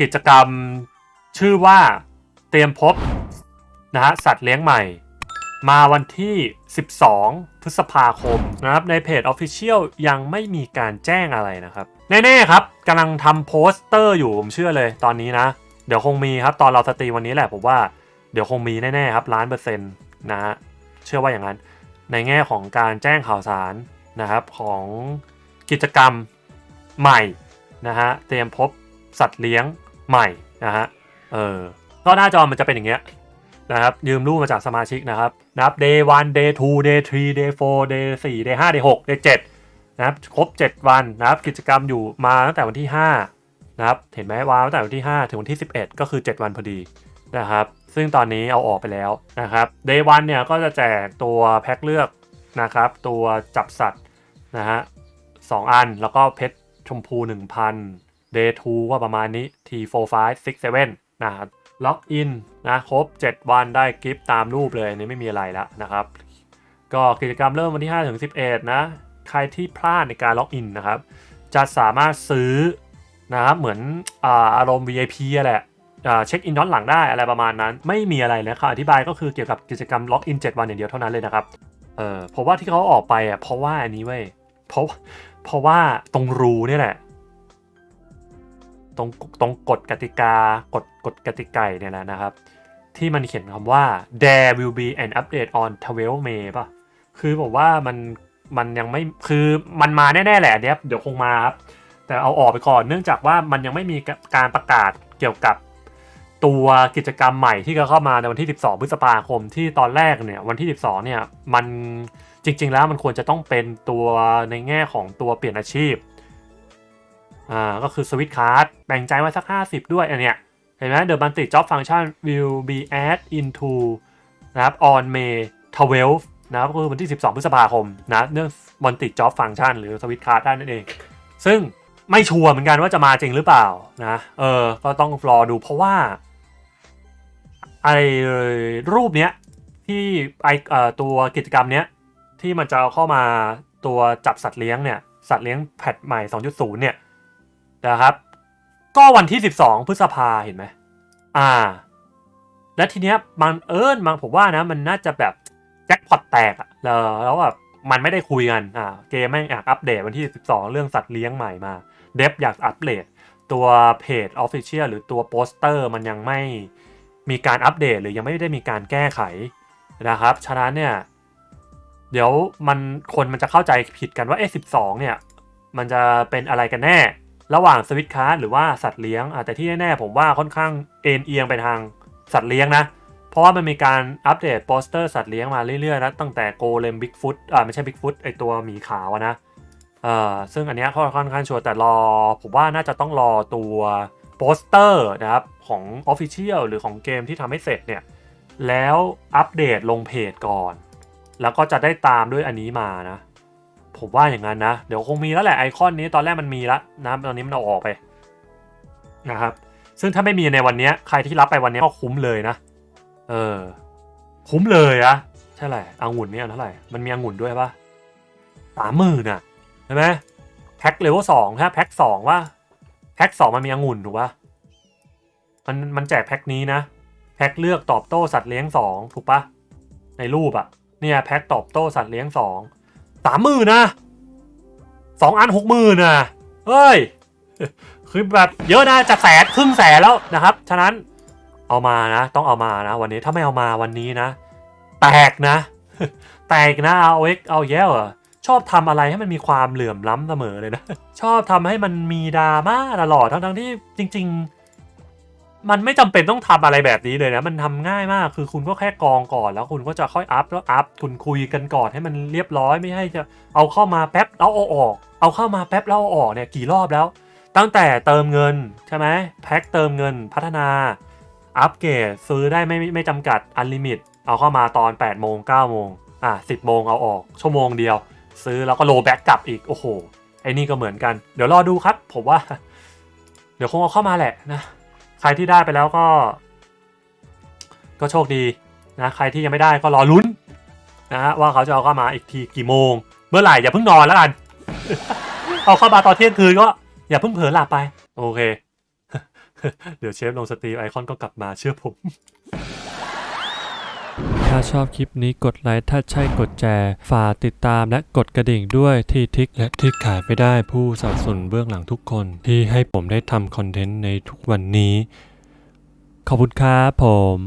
กิจกรรมชื่อว่าเตรียมพบนะฮะสัตว์เลี้ยงใหม่ มาวันที่ 12 พฤษภาคมนะครับในเพจ Official ยังไม่มีการแจ้งอะไรนะครับ แน่ๆครับกำลังทำโปสเตอร์อยู่ผมเชื่อเลยตอนนี้นะ เดี๋ยวคงมีครับตอนเราสตรีวันนี้แหละผมว่าเดี๋ยวคงมีแน่ๆครับล้านเปอร์เซ็นต์นะฮะเชื่อว่าอย่างนั้น ในแง่ของการแจ้งข่าวสารนะครับของกิจกรรมใหม่นะฮะเตรียมพบ สัตว์เลี้ยงใหม่นะฮะ เออ ก็หน้าจอมันจะเป็นอย่างเงี้ยนะครับ ยืมรูปมาจากสมาชิกนะครับ นับ day 1 day 2 day 3 day 4 day 4 day 5 day 6 day 7นะครับ ครบ 7 วันนะครับ กิจกรรมอยู่มาตั้งแต่วันที่ 5 นะครับ เห็นไหมวาตั้งแต่วันที่ 5 ถึงวันที่ 11 ก็คือ 7 วันพอดีนะครับ ซึ่งตอนนี้เอาออกไปแล้วนะครับ day 1เนี่ยก็จะแจกตัวแพ็คเลือกนะครับ ตัวจับสัตว์นะฮะสองอัน แล้วก็เพชรชมพู 1,000 day 2ก็ประมาณนี้ t 4 5 6 7นะครับล็อกอินนะครบ 7 วันได้กิฟต์ตามรูปเลยนี่ไม่มีอะไรแล้วนะครับ ก็กิจกรรมเริ่มวันที่ 5 ถึง 11 นะ ใครที่พลาดในการล็อกอินนะครับ จะสามารถซื้อนะครับเหมือนอารมณ์ VIP อะแหละอ่าเช็คอินย้อนหลังได้อะไรประมาณนั้น ไม่มีอะไรนะครับอธิบายก็คือเกี่ยวกับกิจกรรมล็อกอิน 7 วันอย่างเดียวเท่านั้นเลยนะครับเออผมว่าที่เขาออกไปอะเพราะว่าอันนี้เว้ยเพราะเพราะว่าตรงรูเนี่ยแหละ ตรงตรงกฎกติกากฎกฎกติกาเนี่ยแหละนะครับ ที่มันเขียนคำว่า there will be an update on 12 May ป่ะ คือผมว่ามันมันยังไม่คือมันมาแน่ๆแหละอันเนี้ยเดี๋ยวคงมาครับ แต่เอาออกไปก่อนเนื่องจากว่ามันยังไม่มีการประกาศเกี่ยวกับตัวกิจกรรมใหม่ที่จะเข้ามาในวันที่ 12 พฤษภาคมที่ตอนแรกเนี่ยวันที่ 12 เนี่ยมันจริง ๆ แล้วมันควรจะต้องเป็นตัวในแง่ของตัวเปลี่ยนอาชีพ อ่าก็คือสวิตช์คาร์ดแบ่งใจไว้สัก 50 ด้วยอันเนี้ยเห็นไหม The Multi Job Function will be added into นะครับ on May 12นะครับก็คือวันที่ 12 พฤษภาคมนะเรื่อง Multi Job Function หรือสวิตช์คาร์ดได้นั่นเอง ซึ่งไม่ชัวร์เหมือนกันว่าจะมาจริงหรือเปล่านะเออก็ต้องรอดูเพราะว่าไอรูปเนี้ยที่ไอเอ่อตัวกิจกรรมเนี้ยที่มันจะเอาเข้ามาตัวจับสัตว์เลี้ยงเนี่ยสัตว์เลี้ยงแพทใหม่ 2.0 เนี่ย นะครับ ก็วันที่ 12 พฤษภาเห็นไหมอ่า และทีเนี้ยมันเอิญมันผมว่านะมันน่าจะแบบแจ็คพอตแตกอะแล้วแบบมันไม่ได้คุยกันอ่าเกมแม่งอยากอัปเดตวันที่ 12 เรื่องสัตว์เลี้ยงใหม่มา เดฟอยากอัปเดตตัวเพจ Official หรือตัวโปสเตอร์มันยังไม่มีการอัปเดตหรือยังไม่ได้มีการแก้ไขนะครับ ฉะนั้นเนี่ยเดี๋ยวมันคนมันจะเข้าใจผิดกันว่า A12 เนี่ย มันจะเป็นอะไรกันแน่ ระหว่างสวิตคาร์หรือว่าสัตว์เลี้ยงแต่ที่แน่ๆผมว่าค่อนข้างเอ็นเอียงไปทางสัตว์เลี้ยงนะ เพราะว่ามันมีการอัปเดตโปสเตอร์สัตว์เลี้ยงมาเรื่อยๆนะตั้งแต่โกเลมบิ๊กฟุตอ่าไม่ใช่บิ๊กฟุตไอตัวหมีขาวนะเอ่อซึ่งอันนี้ค่อนข้างชัวร์แต่รอ ผมว่าน่าจะต้องรอตัวโปสเตอร์นะครับของ Official หรือของเกมที่ทำให้เสร็จเนี่ยแล้วอัปเดตลงเพจก่อน แล้วก็จะได้ตามด้วยอันนี้มานะ ผมว่าอย่างนั้นนะ เดี๋ยวคงมีแล้วแหละไอคอนนี้ตอนแรกมันมีแล้วนะตอนนี้มันเอาออกไปนะครับซึ่งถ้าไม่มีในวันนี้ใครที่รับไปวันนี้ก็คุ้มเลยนะ เออ คุ้มเลยอะใช่แหละองุ่นเนี่ยเท่าไหร่ มันมีองุ่นด้วยปะสามหมื่นอะใช่ไหมแพ็คเลเวลสองฮะแพ็คสองว่าแพ็คสองมันมีองุ่นถูกปะมันมันแจกแพ็คนี้นะ แพ็คเลือกตอบโต้สัตว์เลี้ยงสองถูกปะในรูปอะเนี่ยแพ็คตอบโต้สัตว์เลี้ยงสอง สามหมื่นนะสองอันหกหมื่นนะเฮ้ยคือแบบเยอะนะจะแสนครึ่งแสนแล้วนะครับ ฉะนั้นเอามานะ ต้องเอามานะ วันนี้ถ้าไม่เอามาวันนี้นะ แตกนะ แตกนะเอาเอ็กเอาแย่อชอบทำอะไรให้มันมีความเหลื่อมล้ำเสมอเลยนะ ชอบทำให้มันมีดราม่าตลอดทั้งทั้งๆที่จริง ๆ มันไม่จำเป็นต้องทำอะไรแบบนี้เลยนะ มันทำง่ายมาก คือคุณก็แค่กรองก่อน แล้วคุณก็จะค่อยอัพแล้วอัพ คุณคุยกันก่อนให้มันเรียบร้อย ไม่ให้จะเอาเข้ามาแป๊บแล้วเอาออก เอาเข้ามาแป๊บแล้วเอาออกเนี่ยกี่รอบแล้ว ตั้งแต่เติมเงินใช่ไหมแพ็คเติมเงิน พัฒนา อัปเกรดซื้อได้ไม่ไม่ไม่จำกัด อันลิมิต เอาเข้ามาตอน8โมง9โมงอะ10โมงเอาออก ชั่วโมงเดียว ซื้อแล้วก็โลแบ็กกลับอีก โอ้โห ไอ้นี่ก็เหมือนกัน เดี๋ยวรอดูครับ ผมว่า เดี๋ยวคงเอาเข้ามาแหละนะ ใครที่ได้ไปแล้วก็ ก็โชคดีนะใครที่ยังไม่ได้ก็รอลุ้นนะฮะว่าเขาจะเอาเข้ามาอีกทีกี่โมง เมื่อไหร่อย่าเพิ่งนอนแล้วกัน เอาเข้ามาตอนเที่ยงคืนก็อย่าเพิ่งเผลอหลับไป โอเค เดี๋ยวเชฟลงสตรีมไอคอนก็กลับมาเชื่อผม ถ้าชอบคลิปนี้กดไลค์ถ้าใช่กดแชร์ฝากติดตามและกดกระดิ่งด้วยที่ทิกและที่ขายไม่ได้ผู้สนับสนุนเบื้องหลังทุกคน ที่ให้ผมได้ทำคอนเทนต์ในทุกวันนี้ ขอบคุณครับผม